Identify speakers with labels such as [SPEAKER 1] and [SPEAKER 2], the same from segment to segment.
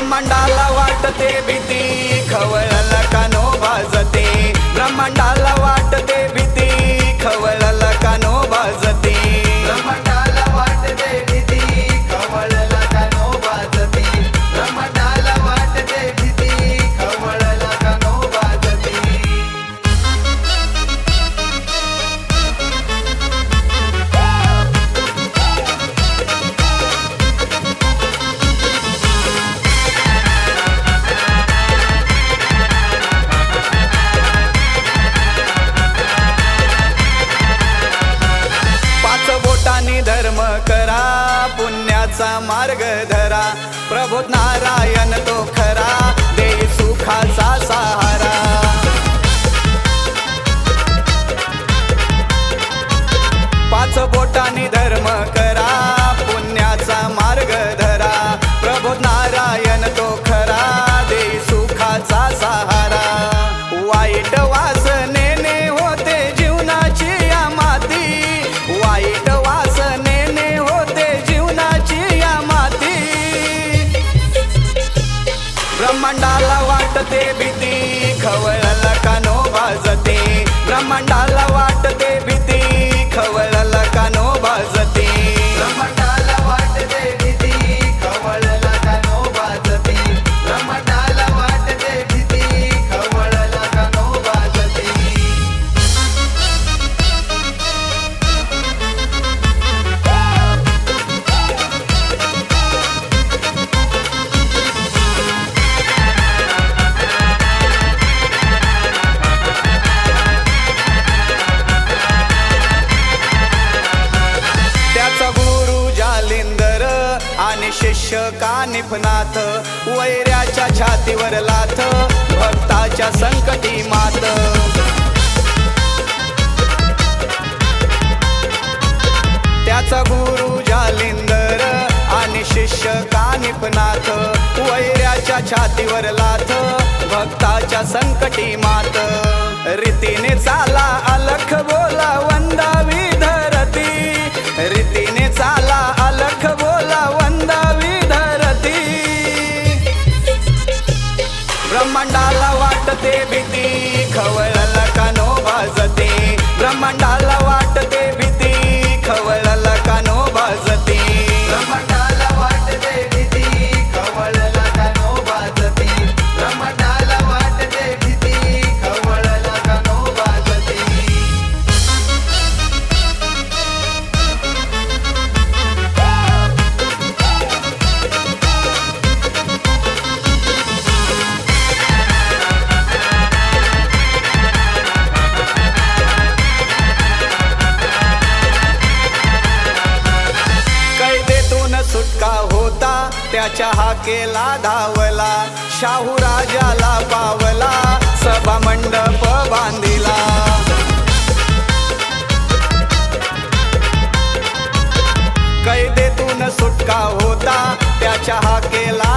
[SPEAKER 1] ब्रह्मांडाला वाटते भीती खवळला कानो भाजते
[SPEAKER 2] ब्रह्मांडाला
[SPEAKER 1] वाट भक्तांनी धर्म करा पुण्याचा मार्ग धरा. प्रभू नारायण तो खरा देई सुखाचा सहारा. ब्रह्मांडाला वाटते भीती खवळ. निपनाथ वैराच्या छातीवर लाथ भक्ताच्या संकटी मात. त्याचा गुरु जालिंदर आणि शिष्य का निपनाथ छातीवर लाथ भक्ताच्या संकटी मात. ब्रह्मांडाला वाटते भीती खवळला कानो भाजते ब्रह्मांडाला वाटते त्याच्या हाकेला धावला शाहू राजाला पावला सभा मंडप बांधिला. कैदेतून सुटका होता त्याच्या हाकेला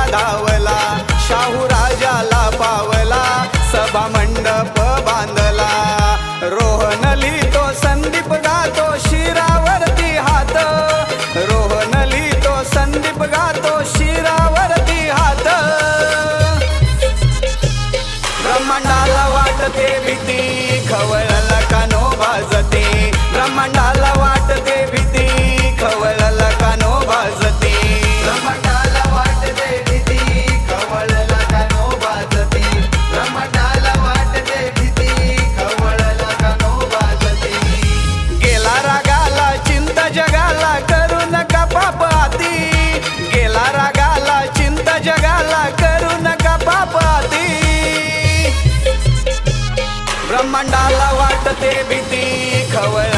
[SPEAKER 1] बातें भी थी खबर